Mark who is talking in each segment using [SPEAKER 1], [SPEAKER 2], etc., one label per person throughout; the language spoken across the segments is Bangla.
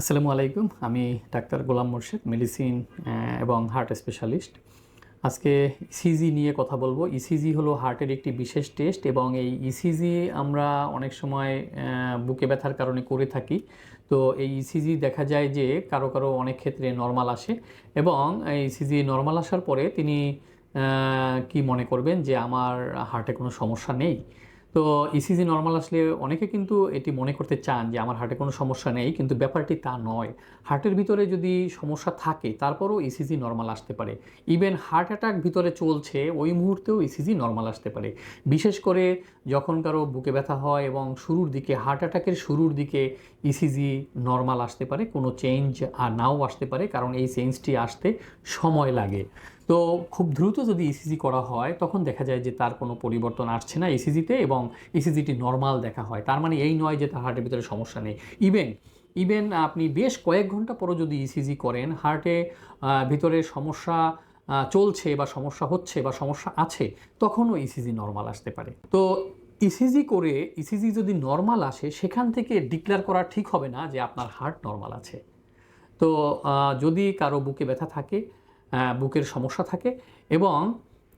[SPEAKER 1] আসসালামু আলাইকুম। আমি ডাক্তার গোলাম মোর্শেদ, মেডিসিন এবং হার্ট স্পেশালিস্ট। আজকে ইসিজি নিয়ে কথা বলব। ইসিজি হলো হার্টের একটি বিশেষ টেস্ট এবং এই ইসিজি আমরা অনেক সময় বুকে ব্যথার কারণে করে থাকি। তো এই ইসিজি দেখা যায় যে কারও কারও অনেক ক্ষেত্রে নর্মাল আসে এবং এই ইসিজি নর্মাল আসার পরে তিনি কি মনে করবেন যে আমার হার্টে কোনো সমস্যা নেই? তো ইসিজি নর্মাল আসলে অনেকে কিন্তু এটি মনে করতে চান যে আমার হার্টে কোনো সমস্যা নেই, কিন্তু ব্যাপারটি তা নয়। হার্টের ভিতরে যদি সমস্যা থাকে, তারপরও ইসিজি নর্মাল আসতে পারে। ইভেন হার্ট অ্যাটাক ভিতরে চলছে, ওই মুহূর্তেও ইসিজি নর্মাল আসতে পারে। বিশেষ করে যখন কারও বুকে ব্যথা হয় এবং শুরুর দিকে হার্ট অ্যাটাকের শুরুর দিকে ইসিজি নর্মাল আসতে পারে, কোনো চেঞ্জ আর নাও আসতে পারে, কারণ এই চেঞ্জটি আসতে সময় লাগে। তো খুব দ্রুত যদি ইসিজি করা হয়, তখন দেখা যায় যে তার কোনো পরিবর্তন আসছে না ইসিজিতে এবং ইসিজিটি নর্মাল দেখা হয়। তার মানে এই নয় যে তার হার্টের ভিতরে সমস্যা নেই। ইভেন ইভেন আপনি বেশ কয়েক ঘণ্টা পরও যদি ইসিজি করেন হার্টে ভিতরে সমস্যা চলছে বা সমস্যা হচ্ছে বা সমস্যা আছে, তখনও ইসিজি নর্মাল আসতে পারে। তো ইসিজি করে ইসিজি যদি নর্মাল আসে, সেখান থেকে ডিক্লেয়ার করা ঠিক হবে না যে আপনার হার্ট নর্মাল আছে। তো যদি কারও বুকে ব্যথা থাকে বুকের সমস্যা থাকে এবং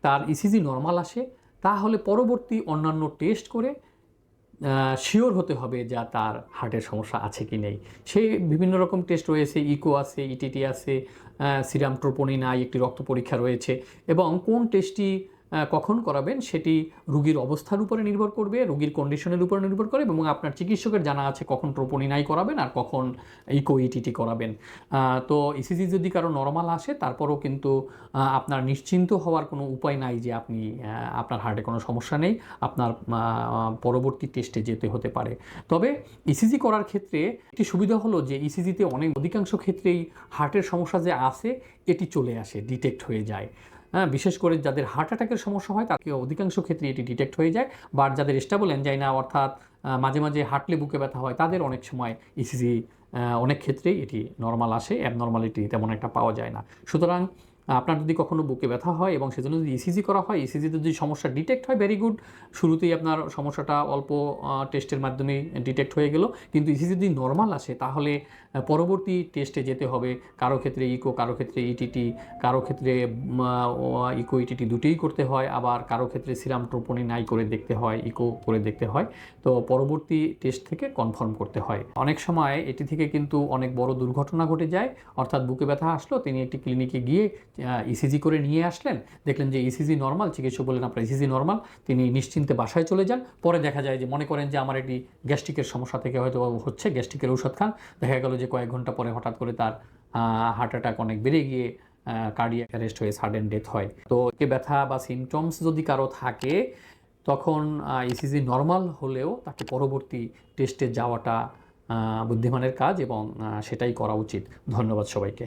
[SPEAKER 1] তার ইসিজি নর্মাল আসে, তাহলে পরবর্তী অন্যান্য টেস্ট করে শিওর হতে হবে যা তার হার্টের সমস্যা আছে কি নেই। সে বিভিন্ন রকম টেস্ট রয়েছে ইকো আছে ইটিটি আছে সিরাম ট্রোপোনিন আই একটি রক্ত পরীক্ষা রয়েছে এবং কোন টেস্টটি কখন করাবেন সেটি রুগীর অবস্থার উপরে নির্ভর করবে, রুগীর কন্ডিশনের উপরে নির্ভর করে এবং আপনার চিকিৎসকের জানা আছে কখন ট্রোপোনিনাই করাবেন আর কখন ইকো ইটিটি করাবেন। তো ইসিজি যদি কারও নর্মাল আসে, তারপরও কিন্তু আপনার নিশ্চিন্ত হওয়ার কোনো উপায় নাই যে আপনি আপনার হার্টে কোনো সমস্যা নেই, আপনার পরবর্তী টেস্টে যেতে হতে পারে। তবে ইসিজি করার ক্ষেত্রে একটি সুবিধা হলো যে ইসিজিতে অনেক, অধিকাংশ ক্ষেত্রেই হার্টের সমস্যা যে আছে, এটি চলে আসে ডিটেক্ট হয়ে যায়। হ্যাঁ বিশেষ করে যাদের হার্ট অ্যাটাকের সমস্যা হয়, তাকে অধিকাংশ ক্ষেত্রে এটি ডিটেক্ট হয়ে যায়। বা যাদের স্টেবল এনজাইনা অর্থাৎ মাঝে মাঝে হাঁটলে বুকে ব্যথা হয়, তাদের অনেক সময় ইসিজি অনেক ক্ষেত্রেই এটি নর্মাল আসে অ্যাবনর্মালিটি তেমন একটা পাওয়া যায় না। সুতরাং আপনার যদি কখনো বুকে ব্যথা হয় এবং সেজন্য যদি ইসিজি করা হয় ইসিজিতে যদি সমস্যা ডিটেক্ট হয় ভেরি গুড শুরুতেই আপনার সমস্যাটা অল্প টেস্টের মাধ্যমে ডিটেক্ট হয়ে গেল। কিন্তু ইসিজি যদি নর্মাল আসে, তাহলে পরবর্তী টেস্টে যেতে হবে। কারও ক্ষেত্রে ইকো কারও ক্ষেত্রে ইটিটি কারও ক্ষেত্রে ইকো ইটিটি দুটোই করতে হয়। আবার কারও ক্ষেত্রে সিরাম ট্রোপোনিন নাই করে দেখতে হয় ইকো করে দেখতে হয়। তো পরবর্তী টেস্ট থেকে কনফার্ম করতে হয়। অনেক সময় এটি থেকে কিন্তু অনেক বড় দুর্ঘটনা ঘটে যায়। অর্থাৎ বুকে ব্যথা আসলো, তিনি একটি ক্লিনিকে গিয়ে ইসিজি করে নিয়ে আসলেন, দেখলেন যে ইসিজি নর্মাল চিকিৎসক বললেন, আপনার ইসিজি নর্মাল তিনি নিশ্চিন্তে বাসায় চলে যান। পরে দেখা যায় যে মনে করেন যে আমার এটি গ্যাস্ট্রিকের সমস্যা থেকে হয়তো হচ্ছে, গ্যাস্ট্রিকের ঔষধ খান। দেখা গেল যে কয়েক ঘণ্টা পরে হঠাৎ করে তার হার্ট অ্যাটাক অনেক বেড়ে গিয়ে কার্ডিয়াক অ্যারেস্ট হয়ে সাডেন ডেথ হয়। তো এ ব্যথা বা সিমটমস যদি কারও থাকে, তখন ইসিজি নর্মাল হলেও তাকে পরবর্তী টেস্টে যাওয়াটা বুদ্ধিমানের কাজ এবং সেটাই করা উচিত। ধন্যবাদ সবাইকে।